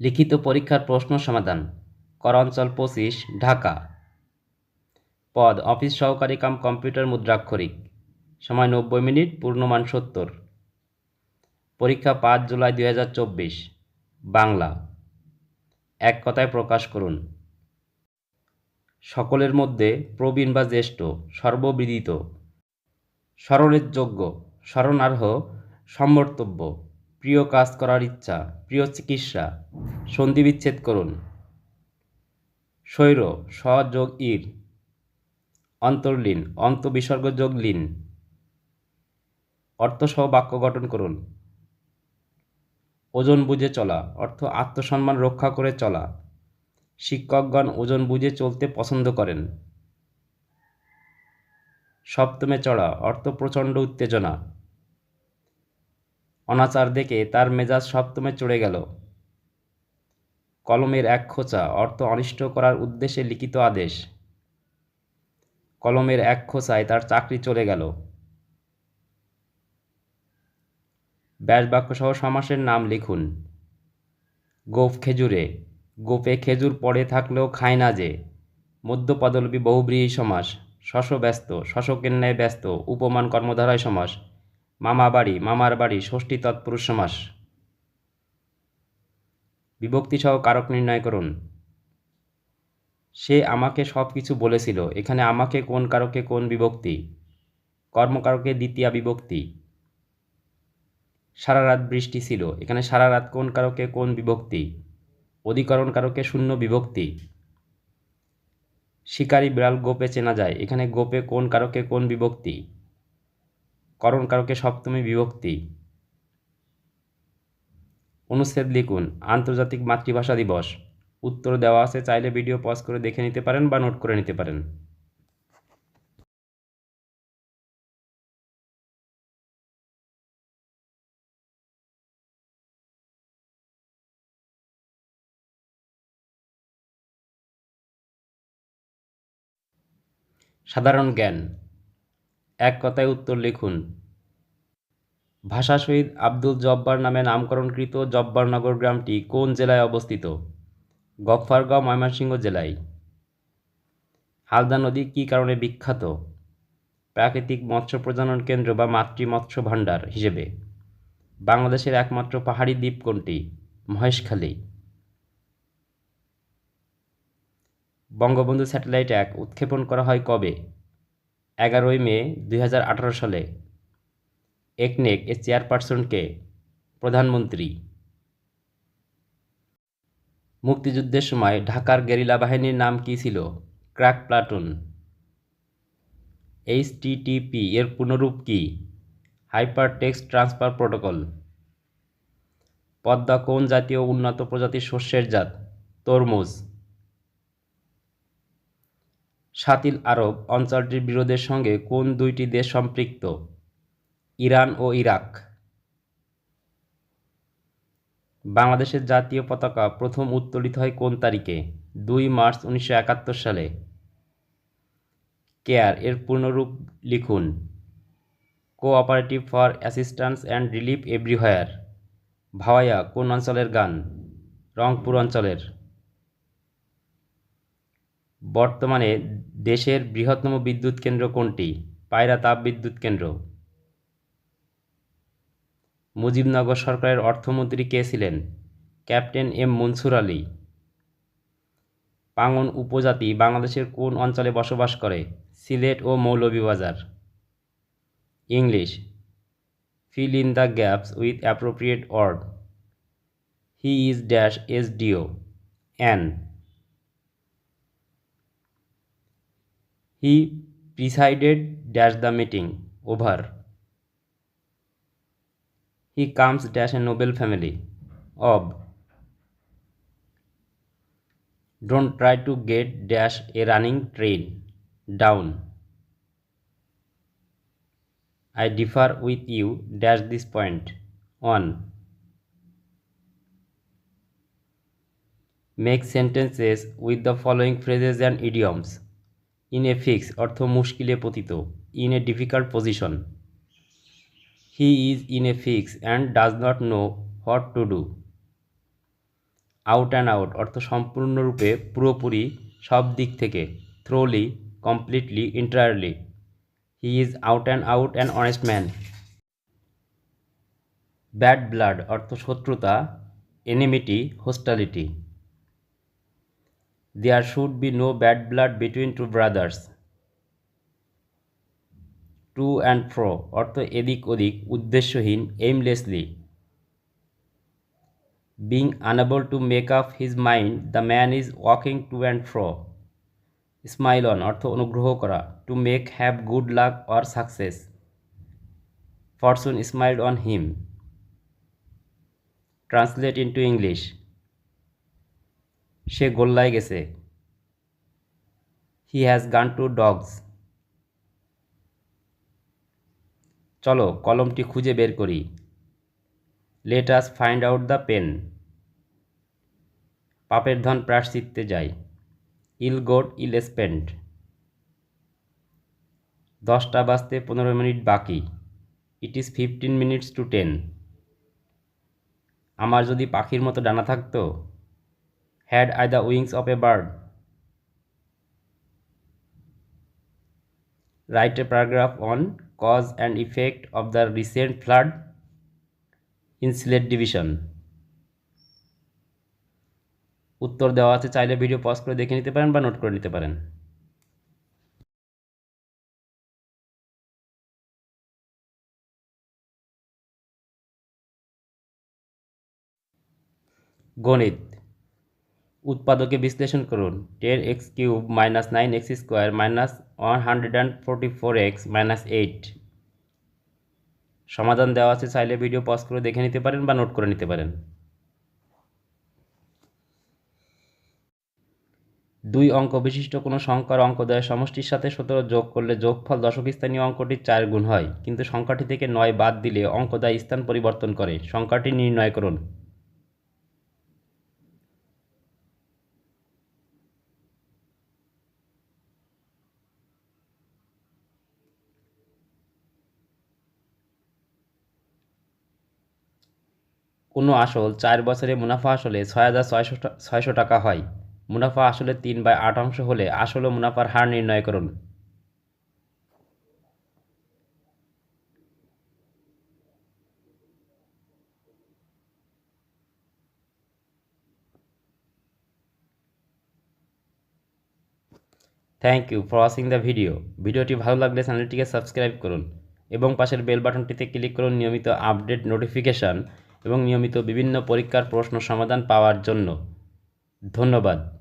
লিখিত পরীক্ষার প্রশ্ন সমাধান। কর অঞ্চল পঁচিশ, ঢাকা। পদ, অফিস সহকারী কাম কম্পিউটার মুদ্রাক্ষরিক। সময় নব্বই মিনিট, পূর্ণমান সত্তর। পরীক্ষা পাঁচ জুলাই দুই হাজার চব্বিশ, বাংলা। এক কথায় প্রকাশ করুন। সকলের মধ্যে প্রবীণ বা জ্যেষ্ঠ, সর্ববিদিত। স্মরণের যোগ্য, স্মরণার্হ সম্বর্তব্য প্রিয় কাজ করার ইচ্ছা, প্রিয় চিকিৎসা। সন্ধি বিচ্ছেদ করুন। স্বৈর, সযোগ ইর। অন্তর্লীন, অন্তবিসর্গ যোগ লীন। অর্থসহ বাক্য গঠন করুন। ওজন বুঝে চলা, অর্থ আত্মসম্মান রক্ষা করে চলা। শিক্ষকগণ ওজন বুঝে চলতে পছন্দ করেন। সপ্তমে চড়া, অর্থ প্রচণ্ড উত্তেজনা। অনাচার দেখে তার মেজাজ সপ্তমে চড়ে গেল। কলমের এক খোঁচা, অর্থ অনিষ্ট করার উদ্দেশ্যে লিখিত আদেশ। কলমের এক খোঁচায় তার চাকরি চলে গেল। ব্যাস বাক্যসহ সমাসের নাম লিখুন। গোফ খেজুরে, গোপে খেজুর পড়ে থাকলেও খায় না যে। মধ্যপদলবী বহুব্রীহী সমাস শশ ব্যস্ত শশকের ন্যায় ব্যস্ত, উপমান কর্মধারায় সমাস। মামা বাড়ি, মামার বাড়ি, ষষ্ঠী তৎপুরুষ সমাস। বিভক্তি সহ কারক নির্ণয় করুন। সে আমাকে সব কিছু বলেছিল, এখানে আমাকে কোন কারকে কোন বিভক্তি? কর্মকারকে দ্বিতীয় বিভক্তি। সারা রাত বৃষ্টি ছিল, এখানে সারা রাত কোন কারকে কোন বিভক্তি? অধিকরণ কারকে শূন্য বিভক্তি। শিকারী বিড়াল গোপে চেনা যায়, এখানে গোপে কোন কারকে কোন বিভক্তি? করণ কারকে সপ্তমী বিভক্তি। অনুচ্ছেদ লিখুন, আন্তর্জাতিক মাতৃভাষা দিবস। উত্তর দেওয়া আছে, চাইলে ভিডিও পজ করে দেখে নিতে পারেন বা নোট করে নিতে পারেন। সাধারণ জ্ঞান। এক কথায় উত্তর লিখুন। ভাষা শহীদ আব্দুল জব্বার নামে নামকরণকৃত জব্বারনগর গ্রামটি কোন জেলায় অবস্থিত? গফ্ফারগাঁও ময়মনসিংহ জেলায়। হালদা নদী কী কারণে বিখ্যাত? প্রাকৃতিক মৎস্য প্রজনন কেন্দ্র বা মাতৃ মৎস্য ভাণ্ডার হিসেবে। বাংলাদেশের একমাত্র পাহাড়ি দ্বীপ কোনটি? মহেশখালী। বঙ্গবন্ধু স্যাটেলাইট এক, উৎক্ষেপণ করা হয় কবে? এগারোই মে দু হাজার আঠারো সালে একনেক এর চেয়ারপারসনকে প্রধানমন্ত্রী মুক্তিযুদ্ধের সময় ঢাকার গেরিলা বাহিনীর নাম কী ছিল? Crack platoon. এইচটিটিপি এর পুনরূপ কি? Hyper text transfer protocol. Padma কোন জাতীয় উন্নত প্রজাতির শস্যের জাত? তরমুজ। সাতিল আরব অঞ্চলটির বিরোধের সঙ্গে কোন দুইটি দেশ সম্পৃক্ত? ইরান ও ইরাক। বাংলাদেশের জাতীয় পতাকা প্রথম উত্তোলিত হয় কোন তারিখে? দুই মার্চ উনিশশো একাত্তর সালে। কেয়ার, এর পূর্ণরূপ লিখুন। Cooperative for assistance and relief everywhere Bhawaiya, কোন অঞ্চলের গান? রংপুর অঞ্চলের। বর্তমানে দেশের বৃহত্তম বিদ্যুৎ কেন্দ্র কোনটি? পায়রা তাপবিদ্যুৎ কেন্দ্র। মুজিবনগর সরকারের অর্থমন্ত্রী কে ছিলেন? Captain M Mansur Ali. পাঙ্গন উপজাতি বাংলাদেশের কোন অঞ্চলে বসবাস করে? সিলেট ও Moulvibazar. English. Fill in the gaps with appropriate word. He is dash S DO an He presided dash the meeting over. He comes dash a noble family of. Don't try to get dash a running train down. I differ with you dash this point on. Make sentences with the following phrases and idioms. In a fix অর্থ মুশকিলে পতিত in a difficult position he is in a fix and does not know what to do out and out অর্থ সম্পূর্ণরূপে পুরোপুরি সব দিক থেকে thoroughly completely entirely he is out and out and honest man bad blood অর্থ শত্রুতা enmity hostility there should be no bad blood between two brothers to and fro অর্থ এদিক ওদিক, উদ্দেশ্যহীন aimlessly being unable to make up his mind the man is walking to and fro smile on অর্থ অনুগ্রহ করা to make have good luck or success fortune smiled on him translate into English সে গোল্লায় গেছে। He has gone to dogs চলো, কলমটি খুঁজে বের করি। Let us find out the pen পাপের ধন প্রাশ্চিত্যে যাই। ইল গোট ইল স্পেন্ড দশটা বাজতে পনেরো মিনিট বাকি। It is fifteen minutes to ten আমার যদি পাখির মতো ডানা থাকতো had I the wings of a bird write a paragraph on cause and effect of the recent flood in Sylhet division উত্তর দেওয়া আছে, চাইলে ভিডিও পজ করে দেখে নিতে পারেন বা নোট করে নিতে পারেন। গণিত। উৎপাদকে বিশ্লেষণ করুন। Ten x cube minus nine x square minus one hundred and forty four x minus eight. সমাধান দেওয়া আছে, চাইলে ভিডিও পজ করে দেখে নিতে পারেন বা নোট করে নিতে পারেন। দুই অঙ্ক বিশিষ্ট কোনো সংখ্যার অঙ্কদয়ের সমষ্টির সাথে সতেরো যোগ করলে যোগফল দশক স্থানীয় অঙ্কটির চার গুণ হয়। কিন্তু সংখ্যাটি থেকে নয় বাদ দিলে অঙ্কদয় স্থান পরিবর্তন করে। সংখ্যাটি নির্ণয় করুন। কোনো আসল চার বছরে মুনাফা আসলে ছয় হাজার ছয়শো ছয়শো টাকা হয়। মুনাফা আসলে তিন বাই আট অংশ হলে আসল ও মুনাফার হার নির্ণয় করুন। Thank you for watching the video ভিডিওটি ভালো লাগলে চ্যানেলটিকে সাবস্ক্রাইব করুন এবং পাশের বেল বাটনটিতে ক্লিক করুন নিয়মিত আপডেট নোটিফিকেশান এবং নিয়মিত বিভিন্ন পরীক্ষার প্রশ্ন সমাধান পাওয়ার জন্য ধন্যবাদ।